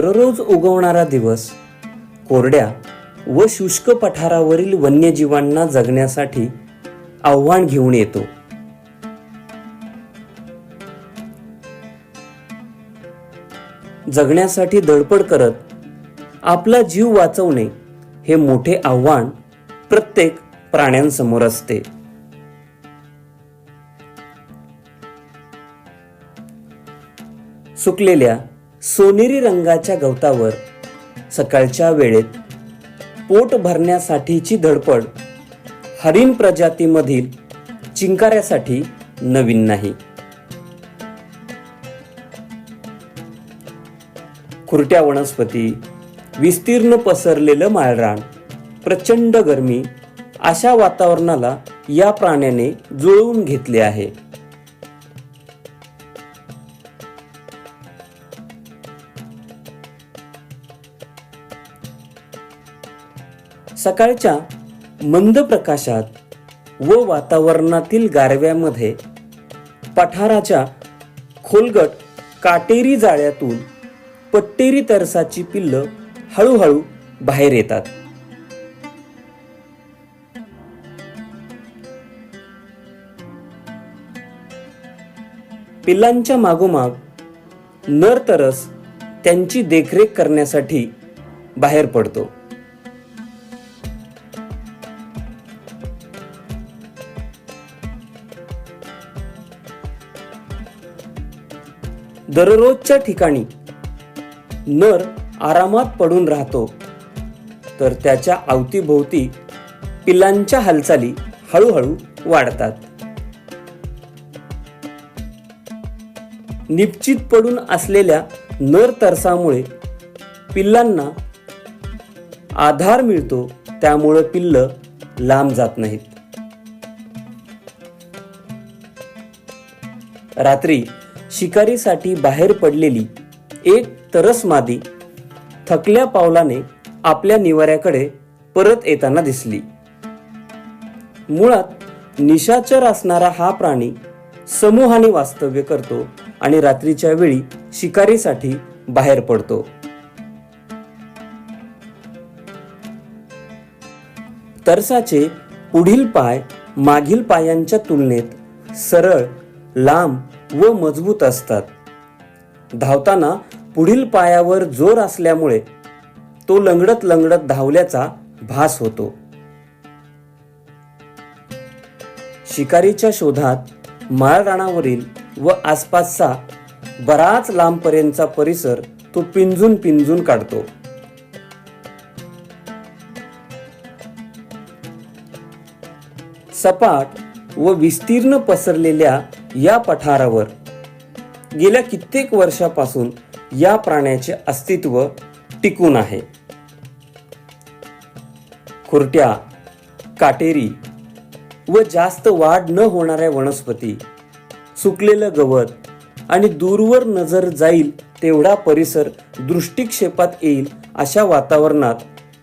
दररोज उगवणारा दिवस कोरड्या व शुष्क पठारावरील वन्यजीवांना जगण्यासाठी आव्हान घेऊन येतो. जगण्यासाठी धडपड करत आपला जीव वाचवणे हे मोठे आव्हान प्रत्येक प्राण्यांसमोर असते. सुकलेल्या सोनेरी रंगाच्या गवतावर सकाळच्या वेळेत पोट भरण्यासाठीची धडपड हरिण प्रजातीमधील चिंकाऱ्यासाठी नवीन नाही. खुरट्या वनस्पती विस्तीर्ण पसरलेलं माळरान प्रचंड गरमी अशा वातावरणाला या प्राण्याने जुळवून घेतले आहे. सकाळच्या मंद प्रकाशात व वातावरणातील गारव्यामध्ये पठाराच्या खोलगट काटेरी जाळ्यातून पट्टेरी तरसाची पिल्लं हळूहळू बाहेर येतात. पिल्लांच्या मागोमाग नर तरस त्यांची देखरेख करण्यासाठी बाहेर पडतो. दररोजच्या ठिकाणी नर आरामात पडून राहतो. तर त्याच्या अवतीभोवती पिल्लांच्या हालचाली हळूहळू वाढतात. निश्चित पडून असलेल्या नर तरसामुळे पिल्लांना आधार मिळतो त्यामुळं पिल्ल लांब जात नाहीत. रात्री शिकारीसाठी बाहेर पडलेली एक तरस मादी थकल्या पावलाने आपल्या निवाऱ्याकडे परत येताना दिसली. मुळात निशाचर असणारा हा प्राणी समूहाने वास्तव्य करतो आणि रात्रीच्या वेळी शिकारीसाठी बाहेर पडतो. तरसाचे पुढील पाय मागील पायांच्या तुलनेत सरळ लांब व मजबूत असतात. धावताना पुढील पायावर जोर असल्यामुळे तो लंगडत लंगडत धावल्याचा भास होतो. शिकारीच्या शोधात माळरानावरील व आसपासचा बराच लांबपर्यंतचा परिसर तो पिंजून पिंजून काढतो. सपाट व विस्तीर्ण पसरलेल्या या पठारावर गेल्या कित्येक वर्षापासून या प्राण्याचे अस्तित्व टिकून आहे. खुरट्या काटेरी व जास्त वाढ न होणाऱ्या वनस्पती सुकलेलं गवत आणि दूरवर नजर जाईल तेवढा परिसर दृष्टिक्षेपात येईल अशा वातावरणात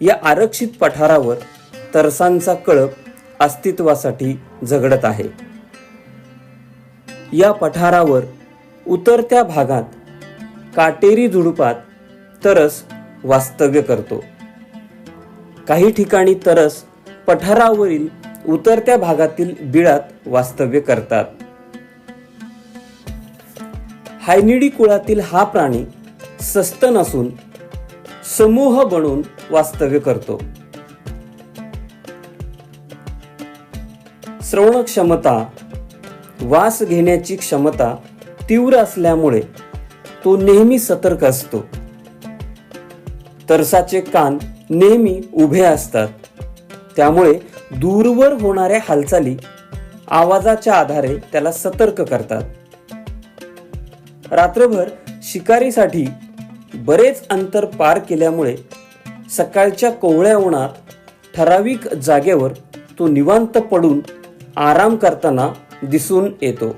या आरक्षित पठारावर तरसांचा कळप अस्तित्वासाठी झगडत आहे. या पठारावर उतरत्या भागात काटेरी झुडुपात तरस वास्तव्य करतो. काही ठिकाणी तरस पठारावरील उतरत्या भागातील बिळात वास्तव्य करतात. हायनिडी कुळातील हा प्राणी सस्तन असून समूह बनून वास्तव्य करतो. श्रवण क्षमता वास घेण्याची क्षमता तीव्र असल्यामुळे तो नेहमी सतर्क असतो. तरसाचे कान नेहमी उभे असतात. त्यामुळे दूरवर होणाऱ्या हालचाली आवाजाच्या आधारे त्याला सतर्क करतात. रात्रभर शिकारीसाठी बरेच अंतर पार केल्यामुळे सकाळच्या कोवळ्या उन्हात ठराविक जागेवर तो निवांत पडून आराम करताना दिसून येतो.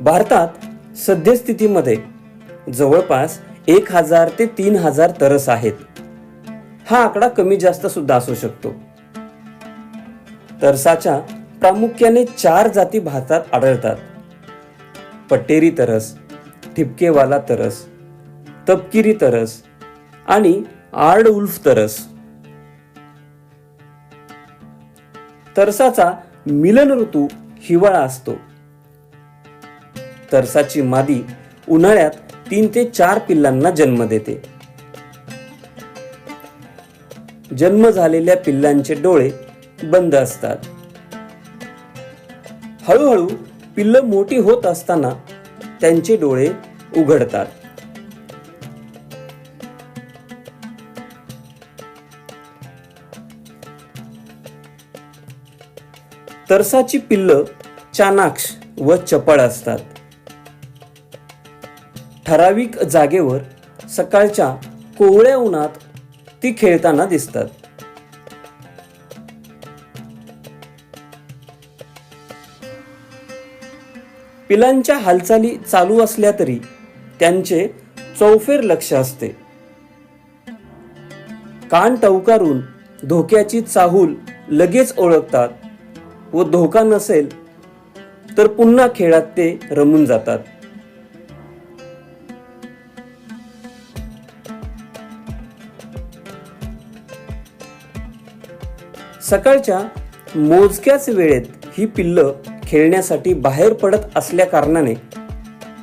भारतात सद्यस्थितीमध्ये जवळपास एक हजार ते तीन हजार तरस आहेत. हा आकडा कमी जास्त सुद्धा असू शकतो. तरसाच्या प्रामुख्याने चार जाती भारतात आढळतात. पट्टेरी तरस ठिपकेवाला तरस तपकिरी तरस आणि आर्ड उल्फ तरस. तरसाचा मिलन ऋतू हिवाळा असतो. तरसाची मादी उन्हाळ्यात तीन ते चार पिल्लांना जन्म देते. जन्म झालेल्या पिल्लांचे डोळे बंद असतात. हळूहळू पिल्ल मोठी होत असताना त्यांचे डोळे उघडतात. तरसाची पिल्लं चाणाक्ष व चपळ असतात. ठराविक जागेवर सकाळच्या कोवळ्या उन्हात ती खेळताना दिसतात. पिलांच्या हालचाली चालू असल्या तरी त्यांचे चौफेर लक्ष असते. कान टवकारून धोक्याची चाहूल लगेच ओळखतात. व धोका नसेल तर पुन्हा खेळात ते रमून जातात. सकाळच्या मोजक्याच वेळेत ही पिल्लं खेळण्यासाठी बाहेर पडत असल्या कारणाने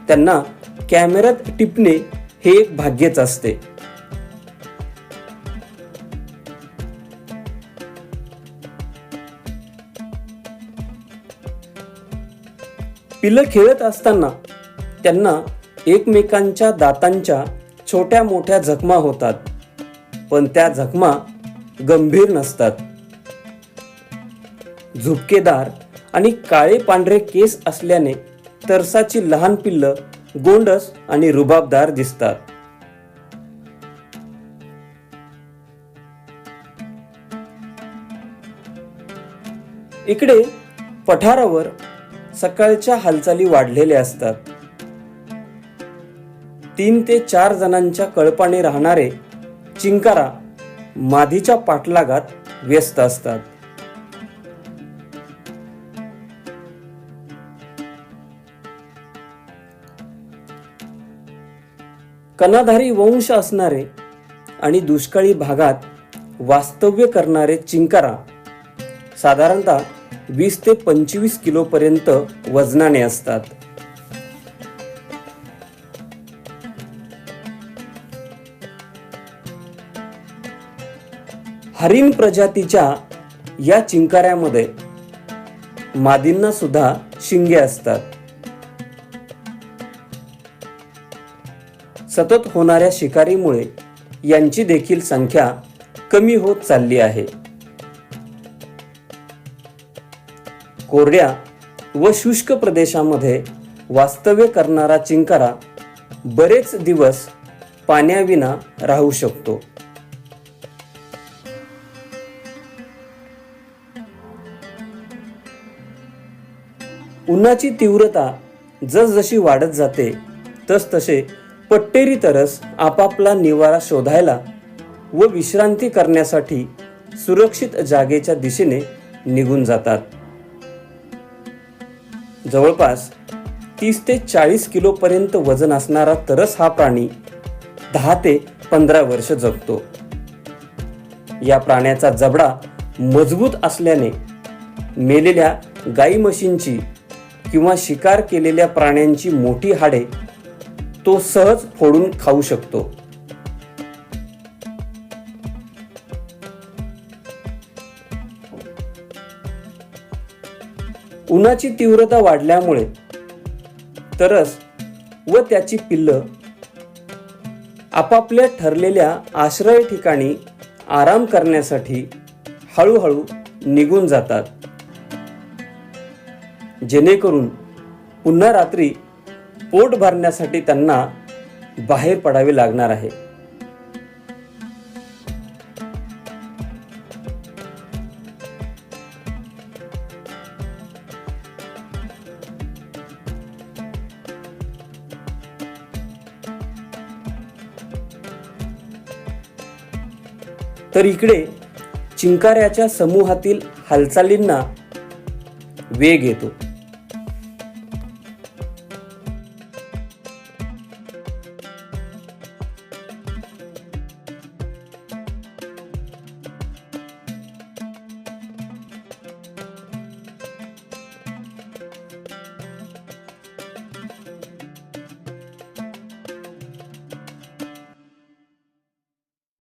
त्यांना कॅमेऱ्यात टिपणे हे एक भाग्यच असते. पिल्लं खेळत असताना त्यांना एकमेकांच्या दातांच्या छोट्या मोठ्या जखमा होतात. पण त्या जखमा गंभीर नसतात. झुपकेदार आणि काळे पांढरे केस असल्याने तरसाची लहान पिल्लं गोंडस आणि रुबाबदार दिसतात. इकडे पठारावर सकाळच्या हालचाली वाढलेल्या असतात. तीन ते चार जणांच्या कळपाने राहणारे चिंकारा मादीच्या पाठलागात व्यस्त असतात. कनाधारी वंश असणारे आणि दुष्काळी भागात वास्तव्य करणारे चिंकारा साधारणतः वीस ते पंचवीस किलोपर्यंत वजनाने असतात. हरिण प्रजातीच्या या चिंकाऱ्यामध्ये मादींना सुद्धा शिंगे असतात. सतत होणाऱ्या शिकारीमुळे यांची देखील संख्या कमी होत चालली आहे. कोरड्या व शुष्क प्रदेशामध्ये वास्तव्य करणारा चिंकारा बरेच दिवस पाण्याविना राहू शकतो. उन्हाची तीव्रता जसजशी वाढत जाते तसतसे पट्टेरी तरस आपापला निवारा शोधायला व विश्रांती करण्यासाठी सुरक्षित जागेच्या दिशेने निघून जातात. जवळपास तीस ते चाळीस किलोपर्यंत वजन असणारा तरस हा प्राणी दहा ते पंधरा वर्ष जगतो. या प्राण्याचा जबडा मजबूत असल्याने मेलेल्या गाई म्हशींची किंवा शिकार केलेल्या प्राण्यांची मोठी हाडे तो सहज फोडून खाऊ शकतो. उन्हाची तीव्रता वाढल्यामुळे तरस व त्याची पिल्लं आपापल्या ठरलेल्या आश्रय ठिकाणी आराम करण्यासाठी हळूहळू निघून जातात. जेणेकरून पुन्हा रात्री पोट भरण्यासाठी त्यांना बाहेर पडावे लागणार आहे. तर इकडे चिंकाऱ्याच्या समूहातील हालचालींना वेग येतो.